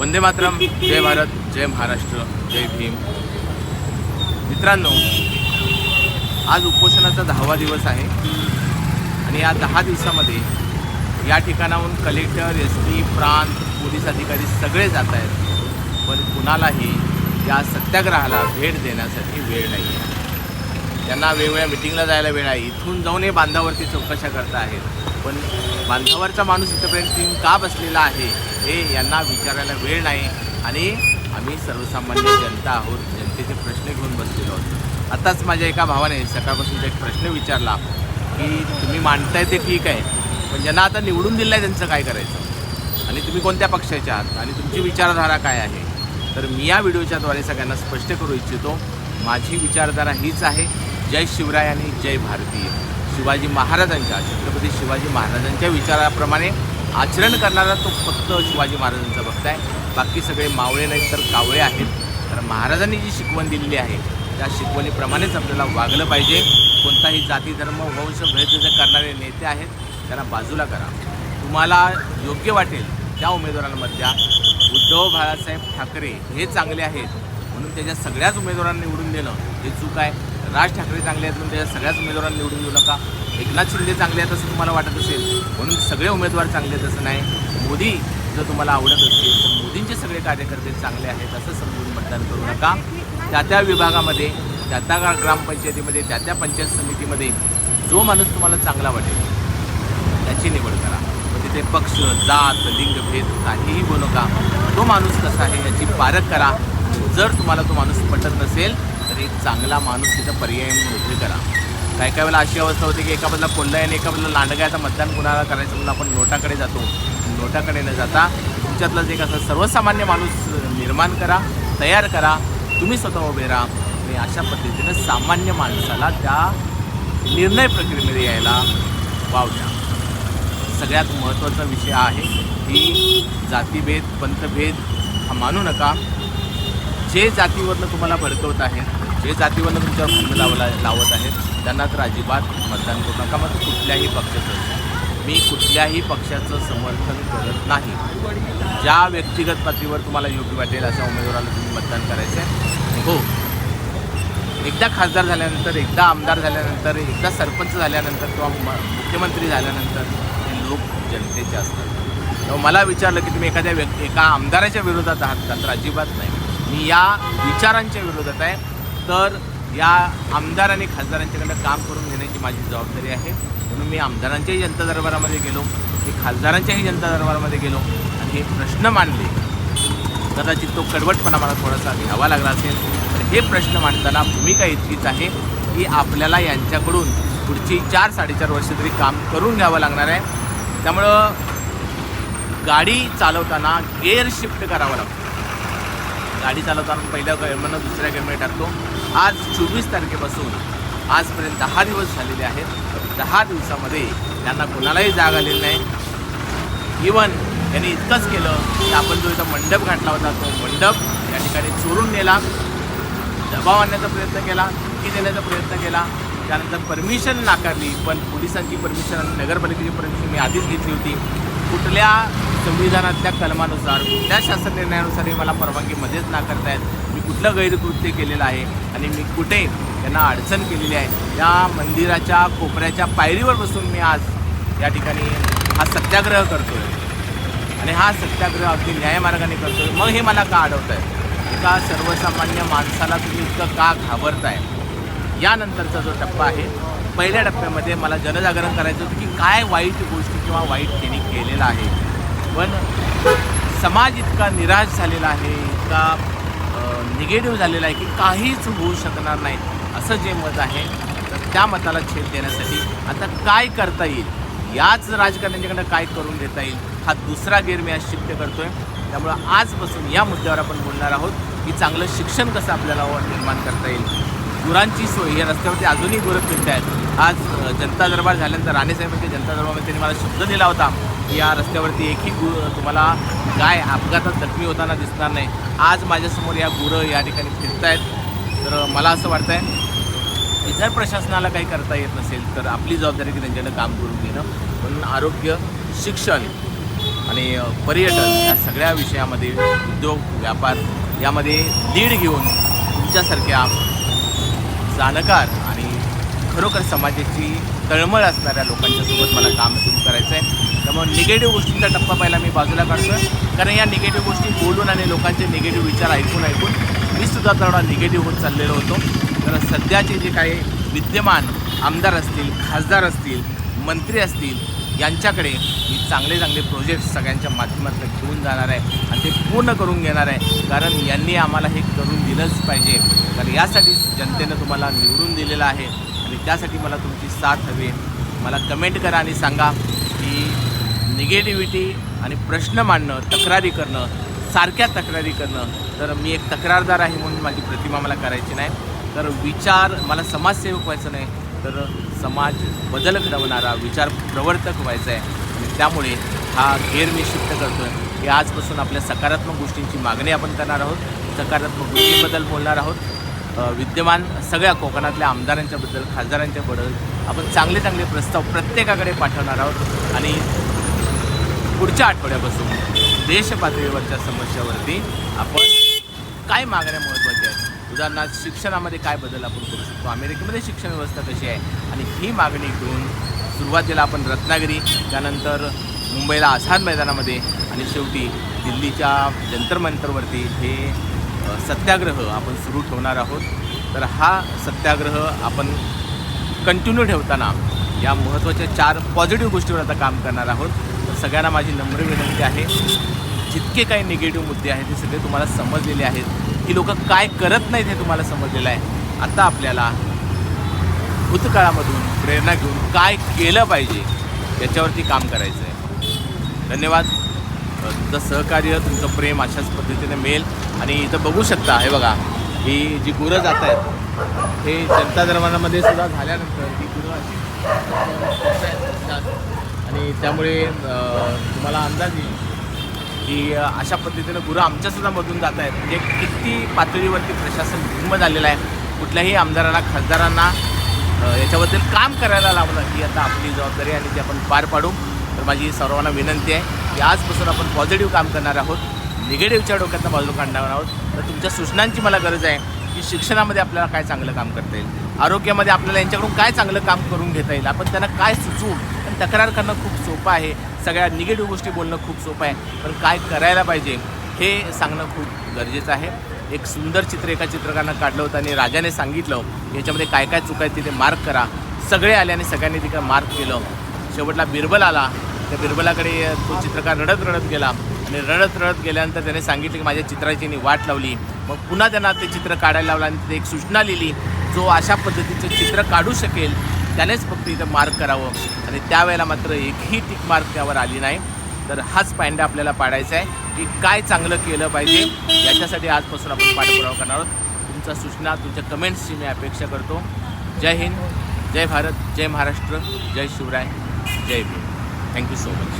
वंदे मातरम जय भारत जय महाराष्ट्र जय भीम. मित्रांनो आज उपोषणाचा दहावा दिवस आहे आणि या दहा दिवसामध्ये या ठिकाणाहून कलेक्टर एस पी प्रांत पोलीस अधिकारी सगळे जात आहेत. पण कुणालाही या सत्याग्रहाला भेट देण्यासाठी वेळ नाही आहे त्यांना वेगवेगळ्या मिटिंगला जायला वेळ आहे. इथून जाऊन हे बांधावरती चौकशा करता आहेत पण बांधावरचा माणूस इथंपर्यंत का बसलेला आहे? हे यांना विचारायला वेळ नाही आणि आम्ही सर्वसामान्य जनता आहोत जनतेचे प्रश्न घेऊन बसलेलो आहोत. आताच माझ्या एका भावाने सकाळपासून एक प्रश्न विचारला की तुम्ही मांडताय ते ठीक आहे पण ज्यांना आता निवडून दिलं आहे त्यांचं काय करायचं? आणि तुम्ही कोणत्या पक्षाच्या आहात? आणि तुमची विचारधारा काय आहे? तर मी या व्हिडिओच्याद्वारे सगळ्यांना स्पष्ट करू इच्छितो माझी विचारधारा हीच आहे जय शिवराय आणि जय भारतीय. शिवाजी महाराजांच्या छत्रपती शिवाजी महाराजांच्या विचाराप्रमाणे आचरण करणारा तो फक्त शिवाजी महाराजांचा भक्त आहे. बाकी सगळे मावळे नाहीत तर कावळे आहेत. तर महाराजांनी जी शिकवण दिलेली आहे त्या शिकवणीप्रमाणेच आपल्याला वागलं पाहिजे. कोणताही जाती धर्म वंश भेद जे करणारे नेते आहेत त्यांना बाजूला करा. तुम्हाला योग्य वाटेल त्या उमेदवारांमधल्या. उद्धव बाळासाहेब ठाकरे हे चांगले आहेत. त्याच्या सगळ्याच उमेदवारांना निवडून देणं हे चूक आहे. राज ठाकरे चांगले आहेत म्हणून त्याच्या सगळ्याच उमेदवारांना निवडून देऊ नका. एकनाथ शिंदे चांगले आहेत असं तुम्हाला वाटत असेल. म्हणून सगळे उमेदवार चांगले आहेत असं नाही. मोदी जर तुम्हाला आवडत असेल तर मोदींचे सगळे कार्यकर्ते चांगले आहेत असं समजून मतदान करू नका. त्या त्या विभागामध्ये त्या त्या ग्रामपंचायतीमध्ये त्या त्या पंचायत समितीमध्ये जो माणूस तुम्हाला चांगला वाटेल त्याची निवड करा. मग तिथे पक्ष जात लिंगभेद काहीही बोलू नका. तो माणूस कसा आहे याची पारख करा. जर तुम्हाला तो माणूस पटत नसेल तर एक चांगला माणूस तिथं पर्याय म्हणून उभे करा. काही काही वेळेला अशी अवस्था होती की एका बाजूला कोल्हा आणि एका बाजूला लांडगा आता मतदान कुणाला करायचं म्हणून आपण नोटाकडे जातो. नोटाकडे न जाता तुमच्यातलं एक असं सर्वसामान्य माणूस निर्माण करा तयार करा तुम्ही स्वतः उभे राहा. आणि अशा पद्धतीनं सामान्य माणसाला त्या निर्णय प्रक्रियेमध्ये यायला वाव द्या. सगळ्यात महत्त्वाचा विषय आहे की जातीभेद पंथभेद हा मानू नका. जे जातीवरनं तुम्हाला भडकवत आहेत जे जातीवरनं तुमच्यावर भांडणं लावला लावत आहेत त्यांना तर अजिबात मतदान करू नका. मग कुठल्याही पक्षाचं मी कुठल्याही पक्षाचं समर्थन करत नाही. ज्या व्यक्तिगत पातळीवर तुम्हाला योग्य वाटेल अशा उमेदवाराला तुम्ही मतदान करायचं आहे हो. एकदा खासदार झाल्यानंतर एकदा आमदार झाल्यानंतर एकदा सरपंच झाल्यानंतर किंवा म- मुख्यमंत्री झाल्यानंतर हे लोक जनतेचे असतात. तेव्हा मला विचारलं की तुम्ही एखाद्या व्यक्ती एका आमदाराच्या विरोधात आहात का? तर अजिबात नाही. मी या विचारांच्या विरोधात आहे. तर या आमदार आणि खासदारांच्याकडनं काम करून घेण्याची माझी जबाबदारी आहे. म्हणून मी आमदारांच्याही जनता दरबारामध्ये गेलो मी खासदारांच्याही जनता दरबारामध्ये गेलो आणि हे प्रश्न मांडले. कदाचित तो कडवटपणा मला थोडासा घ्यावा लागला असेल तर हे प्रश्न मांडताना भूमिका इतकीच आहे की आपल्याला यांच्याकडून पुढची चार साडेचार वर्ष तरी काम करून घ्यावं लागणार आहे. त्यामुळं गाडी चालवताना गेअर शिफ्ट करावं लागतं. गाडी चालवताना पहिल्या गेअरमधनं दुसऱ्या गेअरमध्ये टाकतो. आज चोवीस तारखेपासून आजपर्यंत दहा दिवस झालेले आहेत. दहा दिवसामध्ये त्यांना कोणालाही जाग आलेली नाही. इवन यांनी इतकंच केलं की आपण जो इथं मंडप घातला होता तो मंडप या ठिकाणी चोरून नेला. दबाव आणण्याचा प्रयत्न केला की देण्याचा प्रयत्न केला. त्यानंतर परमिशन नाकारली पण पोलिसांची परमिशन नगरपालिकेची परमिशन मी आधीच घेतली होती. कुठल्या संविधानातल्या कलमानुसार कुठल्या शासन निर्णयानुसारही मला परवानगी मध्येच नाकारता आहेत मी कुठलं गैरकृत्य केलेलं आहे आणि मी कुठे त्यांना अडचण केलेली आहे या मंदिराच्या कोपऱ्याच्या पायरीवर बसून मी आज या ठिकाणी हा सत्याग्रह करतो आहे आणि हा सत्याग्रह अगदी न्यायमार्गाने करतो आहे मग हे मला का अडवत आहे एका सर्वसामान्य माणसाला तुम्ही इतकं का घाबरताय? यानंतरचा जो टप्पा आहे पहिल्या टप्प्यामध्ये मला जनजागरण करायचं होतं की काय वाईट गोष्टी किंवा वाईट त्यांनी केलेलं आहे. पण समाज इतका निराश झालेला आहे इतका निगेटिव्ह झालेला आहे की काहीच होऊ शकणार नाही असं जे मत आहे तर त्या मताला छेद देण्यासाठी आता काय करता येईल? याच राजकारण्यांच्याकडं काय करून देता येईल? हा दुसरा गेअर मी आज शिफ्ट आहे त्यामुळं आजपासून या मुद्द्यावर आपण बोलणार आहोत की चांगलं शिक्षण कसं आपल्याला निर्माण करता येईल. गुरांची सोय या रस्त्यावरती अजूनही गुरं फिरत आहेत आज जनता दरबार झाल्यानंतर राणेसाहेबांच्या जनता दरबारमध्ये त्यांनी मला शब्द दिला होता. या रस्त्यावरती एकही गु तुम्हाला गाय अपघातात जखमी होताना दिसणार नाही. आज माझ्यासमोर या गुरं या ठिकाणी फिरत आहेत तर मला असं वाटतं आहे जर प्रशासनाला काही करता येत नसेल तर आपली जबाबदारी की त्यांच्याकडे काम करून घेणं म्हणून आरोग्य शिक्षण आणि पर्यटन या सगळ्या विषयामध्ये उद्योग व्यापार यामध्ये लीड घेऊन तुमच्यासारख्या जाणकार आणि खरोखर समाजाची तळमळ असणाऱ्या लोकांच्यासोबत मला काम सुरू करायचं आहे त्यामुळे निगेटिव्ह गोष्टींचा टप्पा पहिला मी बाजूला काढतो आहे कारण या निगेटिव्ह गोष्टी बोलून आणि लोकांचे निगेटिव्ह विचार ऐकून ऐकून मी सुद्धा थोडा निगेटिव्ह होत चाललेलो होतो. तर सध्याचे जे काही विद्यमान आमदार असतील खासदार असतील मंत्री असतील यांच्याकडे मी चांगले चांगले प्रोजेक्ट सगळ्यांच्या माध्यमातून घेऊन जाणार आहे आणि ते पूर्ण करून घेणार आहे. कारण यांनी आम्हाला हे करून दिलंच पाहिजे. कारण यासाठी जनतेनं तुम्हाला निवडून दिलेलं आहे आणि त्यासाठी मला तुमची साथ हवी मला कमेंट करा आणि सांगा की निगेटिव्हिटी आणि प्रश्न मांडणं तक्रारी करणं सारख्या तक्रारी करणं तर मी एक तक्रारदार आहे म्हणून माझी प्रतिमा मला करायची नाही. तर विचार मला समाजसेवक व्हायचं नाही तर समाज बदल घडवणारा विचार प्रवर्तक व्हायचा आहे. आणि त्यामुळे हा गेअर मी शिफ्ट करतो आहे की आजपासून आपल्या सकारात्मक गोष्टींची मागणी आपण करणार आहोत. सकारात्मक गोष्टींबद्दल बोलणार आहोत. विद्यमान सगळ्या कोकणातल्या आमदारांच्याबद्दल खासदारांच्याबद्दल आपण चांगले चांगले प्रस्ताव प्रत्येकाकडे पाठवणार आहोत. आणि पुढच्या आठवड्यापासून देश पातळीवरच्या समस्यावरती आपण काय मागण्या महत्त्वाच्या आहेत? उदाहरणार्थ शिक्षणामध्ये काय बदल आपण करू शकतो? अमेरिकेमध्ये शिक्षण व्यवस्था कशी आहे? आणि ही मागणी घेऊन सुरुवातीला आपण रत्नागिरी त्यानंतर मुंबईला आझाद मैदानामध्ये आणि शेवटी दिल्लीच्या जंतर मंतरवरती हे सत्याग्रह आपण सुरू ठेवणार आहोत. तर हा सत्याग्रह आपण कंटिन्यू ठेवताना या महत्त्वाच्या चार पॉझिटिव्ह गोष्टीवर आता काम करणार आहोत. सगळ्यांना माझी नम्र विनंती आहे. जितके काही निगेटिव्ह मुद्दे आहेत ते सगळे तुम्हाला समजलेले आहेत. ही लोक काय करत नाहीत हे तुम्हाला समजलेलं आहे. आता आपल्याला भूतकाळामधून प्रेरणा घेऊन काय केलं पाहिजे याच्यावरती काम करायचं आहे. धन्यवाद. तुमचं सहकार्य तुमचं प्रेम अशाच पद्धतीने मिळेल. आणि इथं बघू शकता हे बघा ही जी गुरं जात आहेत हे जनता दरबारामध्ये सुद्धा झाल्यानंतर ही गुरं अशी आणि त्यामुळे तुम्हाला अंदाज येईल की अशा पद्धतीनं गुरं आमच्यासुद्धा मधून जात आहेत. म्हणजे किती पातळीवरती प्रशासन भिंब झालेलं आहे. कुठल्याही आमदारांना खासदारांना याच्याबद्दल काम करायला लावलं ही आता आपली जबाबदारी आणि ती आपण पार पाडू. तर माझी सर्वांना विनंती आहे की आजपासून आपण पॉझिटिव्ह काम करणार आहोत. निगेटिव्हच्या डोक्यातनं बाजूला काढणार आहोत. तर तुमच्या सूचनांची मला गरज आहे की शिक्षणामध्ये आपल्याला काय चांगलं काम करता येईल. आरोग्यामध्ये आपल्याला यांच्याकडून काय चांगलं काम करून घेता येईल? आपण त्यांना काय सुचवू? पण तक्रार करणं खूप सोपं आहे. सगळ्या निगेटिव्ह गोष्टी बोलणं खूप सोपं आहे. पण काय करायला पाहिजे हे सांगणं खूप गरजेचं आहे. एक सुंदर चित्र एका चित्रकारानं काढलं होतं आणि राजाने सांगितलं याच्यामध्ये काय काय चुका आहेत तिथे मार्क करा. सगळे आले आणि सगळ्यांनी तिकडे मार्क केलं. शेवटला बिरबल आला. त्या बिरबलाकडे तो चित्रकार रडत रडत गेला आणि रडत रडत गेल्यानंतर त्याने सांगितलं की माझ्या चित्राची मी वाट लावली. मग पुन्हा त्यांना ते चित्र काढायला लावलं आणि तिथे एक सूचना लिहिली जो अशा पद्धतीचं चित्र काढू शकेल त्यानेच फक्त इथं मार्क करावं. आणि त्यावेळेला मात्र एकही टिक मार्क त्यावर आली नाही. तर हाच पायंडा आपल्याला पाडायचा आहे की काय चांगलं केलं पाहिजे याच्यासाठी आजपासून आपण पाठपुरावा करणार आहोत. तुमच्या सूचना तुमच्या कमेंट्सची मी अपेक्षा करतो. जय हिंद जय भारत जय महाराष्ट्र जय शिवराय जय Bhim. Thank you so much